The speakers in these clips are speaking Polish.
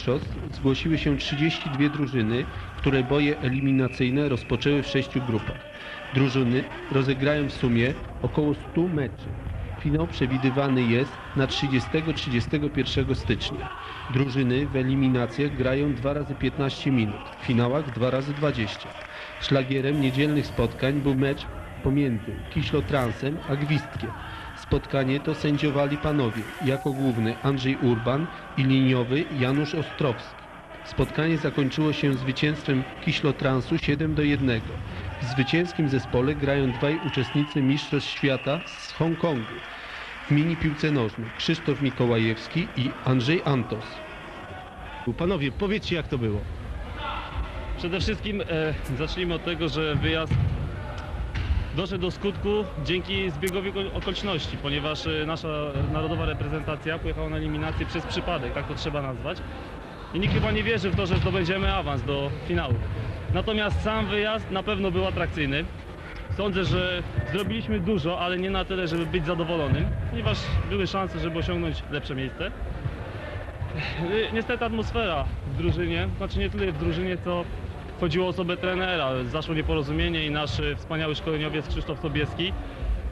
mistrzostw zgłosiły się 32 drużyny, które boje eliminacyjne rozpoczęły w sześciu grupach. Drużyny rozegrają w sumie około 100 meczy. Finał przewidywany jest na 30-31 stycznia. Drużyny w eliminacjach grają 2 razy 15 minut, w finałach 2 razy 20. Szlagierem niedzielnych spotkań był mecz pomiędzy Kiślotransem a Gwizdkiem. Spotkanie to sędziowali panowie, jako główny Andrzej Urban i liniowy Janusz Ostrowski. Spotkanie zakończyło się zwycięstwem Kiślotransu 7 do 1. W zwycięskim zespole grają dwaj uczestnicy Mistrzostw Świata z Hongkongu. W mini piłce nożnej Krzysztof Mikołajewski i Andrzej Antos. Panowie, powiedzcie jak to było. Przede wszystkim e, zacznijmy od tego, że wyjazd doszedł do skutku dzięki zbiegowi oko- okoliczności, ponieważ e, nasza narodowa reprezentacja pojechała na eliminację przez przypadek, tak to trzeba nazwać. I nikt chyba nie wierzy w to, że zdobędziemy awans do finału. Natomiast sam wyjazd na pewno był atrakcyjny. Sądzę, że zrobiliśmy dużo, ale nie na tyle, żeby być zadowolonym, ponieważ były szanse, żeby osiągnąć lepsze miejsce. Y, Niestety atmosfera w drużynie, znaczy nie tyle w drużynie, co chodziło o osobę trenera. Zaszło nieporozumienie i nasz y, wspaniały szkoleniowiec Krzysztof Sobieski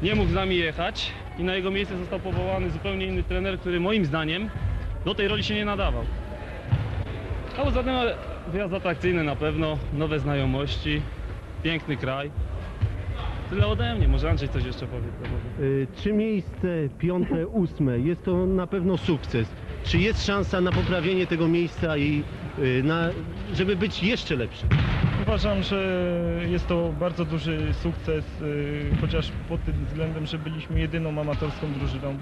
nie mógł z nami jechać i na jego miejsce został powołany zupełnie inny trener, który moim zdaniem do tej roli się nie nadawał. A poza tym e, wyjazd atrakcyjny na pewno, nowe znajomości, piękny kraj. Tyle ode mnie, może Andrzej coś jeszcze powie. Y, Czy miejsce piąte, ósme jest to na pewno sukces? Czy jest szansa na poprawienie tego miejsca i y, na, żeby być jeszcze lepszym? Uważam, że jest to bardzo duży sukces, y, chociaż pod tym względem, że byliśmy jedyną amatorską drużyną.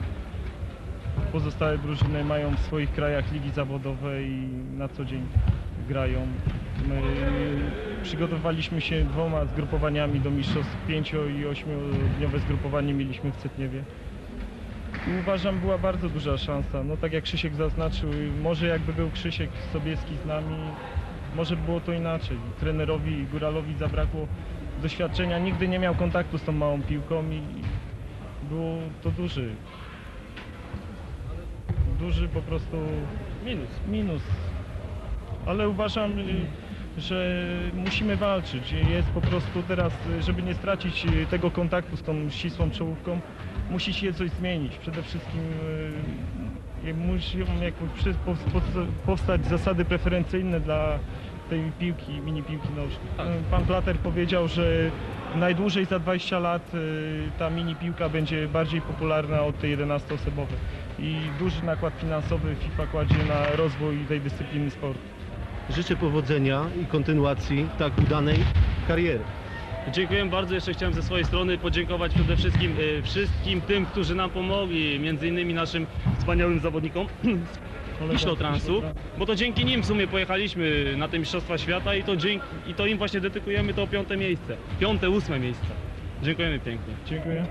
Pozostałe drużyny mają w swoich krajach ligi zawodowe i na co dzień grają. My przygotowaliśmy się dwoma zgrupowaniami do mistrzostw, pięcio i ośmiodniowe zgrupowanie mieliśmy w Cetniewie. I uważam, była bardzo duża szansa. No tak jak Krzysiek zaznaczył, może jakby był Krzysiek Sobieski z nami, może by było to inaczej. Trenerowi Góralowi zabrakło doświadczenia, nigdy nie miał kontaktu z tą małą piłką i było to duży, duży po prostu Minus. minus. Ale uważam, że musimy walczyć. Jest po prostu teraz, żeby nie stracić tego kontaktu z tą ścisłą czołówką, musi się coś zmienić. Przede wszystkim jak muszą powstać zasady preferencyjne dla tej piłki, mini piłki nożnej. Y, Pan Plater powiedział, że najdłużej za 20 lat y, ta mini piłka będzie bardziej popularna od tej 11-osobowej. I duży nakład finansowy FIFA kładzie na rozwój tej dyscypliny sportu. Życzę powodzenia i kontynuacji tak udanej kariery. Dziękuję bardzo. Jeszcze chciałem ze swojej strony podziękować przede wszystkim y, wszystkim tym, którzy nam pomogli, między innymi naszym wspaniałym zawodnikom z Kiślotransu, bo to dzięki nim w sumie pojechaliśmy na te Mistrzostwa Świata i to, dzięki, i to im właśnie dedykujemy to piąte miejsce, piąte, ósme miejsce. Dziękujemy pięknie. Dziękuję.